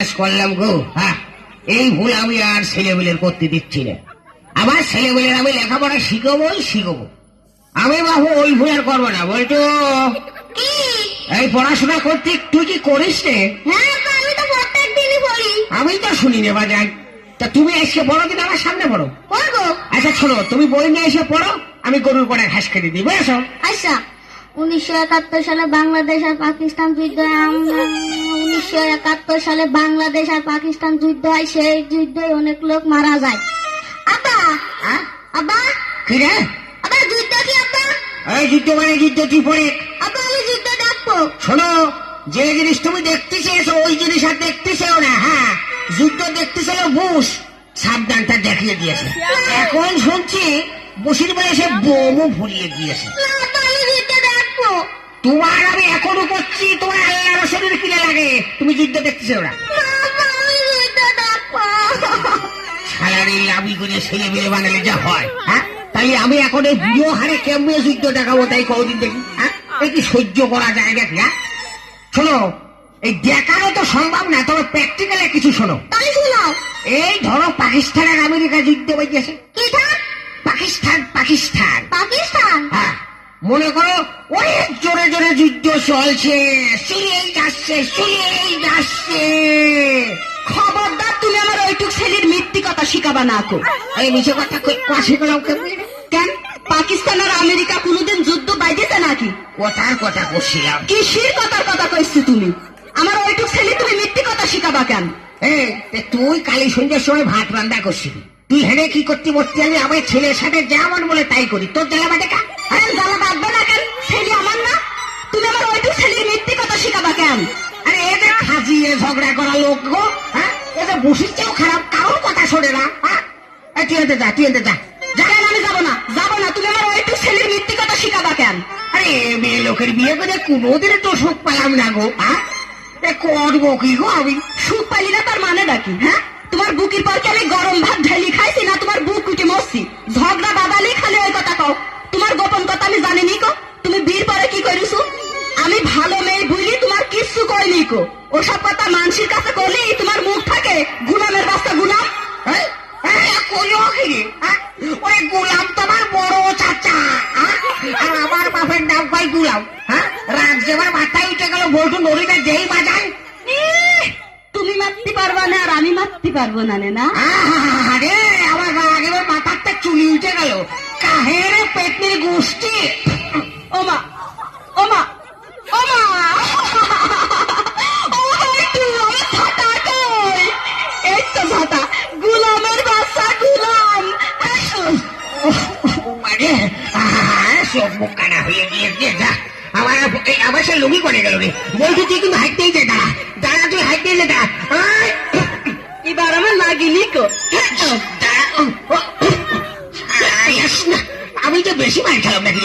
করলাম গো হ্যাঁ এই ভুল আমি আর ছেলেবেলের করতে দিচ্ছি না। আমার ছেলেবেলের আমি লেখাপড়া শিখবই শিখব। আমি বাবু ওই ভুল আর করব না বলতো এই পড়াশোনা করতে তুই কি করিস রে আমি তো শুনি নে বাজান। তা তুমি এসে পড়ো দিন আমার সামনে পড়ো। পড়ব? আচ্ছা শোনো তুমি বই নিয়ে এসে পড়ো আমি গরুর পরে ঘাস কেটে দিই বুঝেছ? আচ্ছা উনিশশো একাত্তর সালে বাংলাদেশ আর পাকিস্তান যুদ্ধ উনিশশো একাত্তর সালে বাংলাদেশ আর পাকিস্তান যুদ্ধ হয় সেই যুদ্ধে অনেক লোক মারা যায়। আব্বা আব্বা? কি আব্বা যুদ্ধ কি আব্বা? এই যুদ্ধ মানে যুদ্ধ তুই পড়ে আব্বা আমি যুদ্ধ দেখব। শোনো যে জিনিস তুমি দেখতে চেয়েছো ওই জিনিস আর দেখতে চেও না হ্যাঁ? যুদ্ধ দেখতে চেয়েও বুশ সাবধানটা দেখিয়ে দিয়েছে। এখন শুনছি বসির বলে সে বোমও ভুলিয়ে গিয়েছে তোমার আমি এখনও করছি তোমার আল্লাহ রসুলের কিনে লাগে? তুমি যুদ্ধ দেখতে চেও না? না, আব্বা আমি যুদ্ধ দেখব সালারি লাভি করে ছেলে মেয়ে বানালে যা হয় হ্যাঁ? তাই আমি এখন এই বুড়ো হারে কেমনে যুদ্ধ দেখাবো তাই কদিন দেখি হ্যাঁ? এই সহ্য করা যায় নাকি হ্যাঁ? শোনো এই দেখানো তো সম্ভব না তবে প্র্যাকটিক্যালে কিছু শোনো। তাই এই ধরো পাকিস্তান আর আমেরিকা যুদ্ধ কি পাকিস্তান পাকিস্তান। পাকিস্তান? মনে করো অনেক জোরে জোরে যুদ্ধ চলছে। চলেই যাচ্ছে চলেই যাচ্ছে। খবরদার তুমি আমার ওইটুক ছেলের মিথ্যি কথা শিখাবা না কো। এই মিছে কথা কাছে গেলাম কেমনি কেন? পাকিস্তান আর আমেরিকা কোনোদিন যুদ্ধ বাইতেছে নাকি? কথার কথা করছিলাম কিসির কথার কথা কইছি তুমি? আমার ওইটুক ছেলে তুমি মিথ্যি কথা শিখাবা কেন? এই তুই কালি সন্ধ্যের সময় ভাত রান্না করছিলি। তুই হেনে কি করতে বসতে? আমি আমার ছেলের সাথে যেমন বলে তাই করি। তোর কা আরে জ্বালা বাঁধবে না কেন? ছেলে আমার না? তুমি আমার ওইটুক ছেলের মিথ্যি কথা শিখাবা কেন? আরে এদের খাজিয়ে ঝগড়া করা লোক গো হ্যাঁ? এদের বসির চেয়েও খারাপ, কারোর কথা শোনে না হ্যাঁ? তুই এতে যা, তুই এতে যা। যা আমি যাব না? যাব না, তুমি আমার ওইটুক ছেলের মিথ্যি কথা শিখাবা কেন? আরে মেয়ে লোকের বিয়ে করে কোনোদিন তো সুখ পেলাম না গো হ্যাঁ? করব কি গো আমি? সুখ পাইলি না তার মানে ডাকি হ্যাঁ? তোমার বুকের পর কি আমি গরম ভাত ঢালি খাইছি না? তোমার বুক উঠে মরছি। ঝগড়া বাদালি খালি ওই কথা কও। কিচ্ছু কইনি কো ওসব কথা মানসির কাছে করলি তোমার মুখ থাকে। গুলামের বাস্তা গুলাম। এই, এই, কি রে? হ্যাঁ? গুলাম তোমার বড় চাচা। হ্যাঁ? আর আমার বাপের নাম কই গুলাম। হ্যাঁ? রাগ যেবার মাথায় উঠে গেল বলটু নড়িটা যেই বাজায় তুমি মারতে পারবা না আর আমি মারতে পারব না নে না আরে আমার রাগ এবার মাথারটা চুলি উঠে গেল। কাহের পেটনির গোষ্ঠী। ওমা ওমা এই তো গুলামের বাচ্চা গুলাম। মানে? সব মুখ কানা হয়ে গিয়েছে যা। আমার এই আবার সে লুঙ্গি করে গেল রে। বলছি তুই কিন্তু হাঁটতেই যে দাঁড়া। দাঁড়া তুই হাঁটতেই যে দাঁড়া! এবার আমার লাগিনি কো। আমি তো বেশি মার খেলাম নাকি?